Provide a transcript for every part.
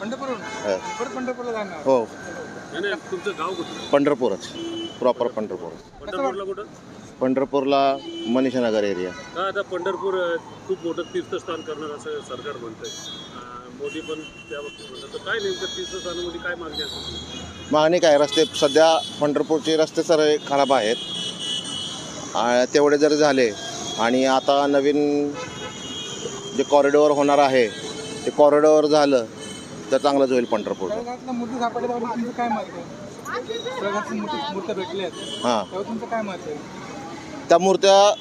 पंढरपूरहून हो. हो. तुमचं गाव पंढरपूरच. प्रॉपर पंढरपूर. पंढरपूरला कुठं? पंढरपूरला मनीषानगर एरिया का आता पंढरपूर खूप मोठं तीर्थस्थान करणार असं सरकार म्हणतंय. मोदी पण त्या बाबतीत म्हणतात. तर काय नेमकं तीर्थस्थानामध्ये काय मागणी मागणी काय? रस्ते सध्या पंढरपूरचे रस्ते सर्व खराब आहेत. तेवढे जर झाले आणि आता नवीन जे कॉरिडॉर होणार आहे ते कॉरिडॉर झालं तर चांगलंच होईल मूर्ती त्यावर तुमचं काय मत आहे? मूर्ती हां. त्यावर तुमचं काय मत आहे? त्या मूर्त्या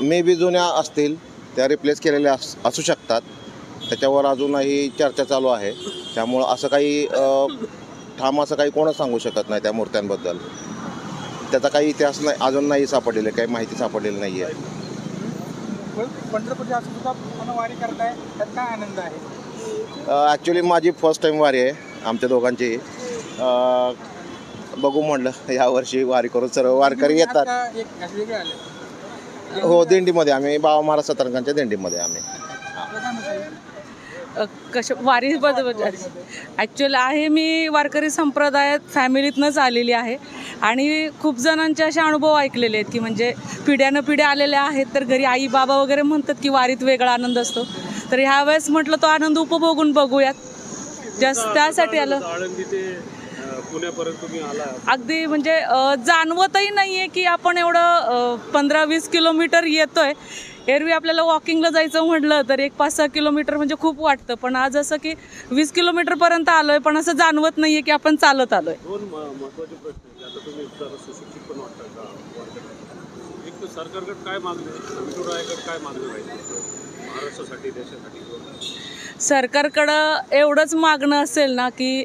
मे बी जुन्या असतील त्या रिप्लेस केलेल्या अस असू शकतात. त्याच्यावर अजूनही चर्चा चालू आहे. त्यामुळं असं काही अ, ठाम असं काही कोणच सांगू शकत नाही त्या मूर्त्यांबद्दल. त्याचा काही इतिहास नाही अजून नाही सापडलेला काही माहिती सापडलेली नाही आहे पंढरपूरच्या असं सुद्धा पूर्ण वारी करताय त्यात काय आनंद आहे? ॲक्च्युली माझी फर्स्ट टाईम वारी आहे आमच्या दोघांची. अ, बघू म्हटलं यावर्षी वारी करून सर्व वारकरी येतात. हो दिंडीमध्ये आम्ही बाबा महाराज सतरंगांच्या दिंडीमध्ये आम्ही. कश वारीबद्दल ॲक्च्युअल आहे मी वारकरी संप्रदायात फॅमिलीतनंच आलेली आहे. आणि खूप जणांचे असे अनुभव ऐकलेले आहेत की म्हणजे पिढ्यानं पिढ्या आलेल्या आहेत तर घरी आई बाबा वगैरे म्हणतात की वारीत वेगळा आनंद असतो. तर ह्या वेळेस म्हटलं तो आनंद उपभोगून बघूयात. जस्ट त्यासाठी आलं. अगदी म्हणजे जाणवतही नाही आहे की आपण एवढं पंधरा वीस किलोमीटर येतोय. एरवी आपल्याला वॉकिंगला जायचं म्हटलं तर एक पाच सहा किलोमीटर म्हणजे खूप वाटतं. पण आज असं की वीस किलोमीटरपर्यंत आलोय पण असं जाणवत नाही आहे की आपण चालत आलोय. सरकारकडे काय मागणी काय मागणी महाराष्ट्रासाठी देशासाठी सरकारकडं एवढंच मागणं असेल ना की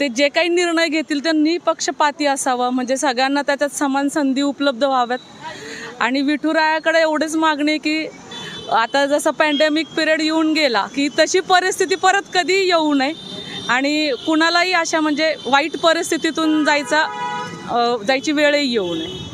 ते जे काही निर्णय घेतील ते निपक्षपाती असावं. म्हणजे सगळ्यांना त्याच्यात समान संधी उपलब्ध व्हाव्यात. आणि विठुरायाकडे एवढीच मागणी की आता जसं पॅन्डेमिक पिरियड येऊन गेला की तशी परिस्थिती परत कधी येऊ नये. आणि कुणालाही अशा म्हणजे वाईट परिस्थितीतून जायचा जायची वेळही येऊ नये.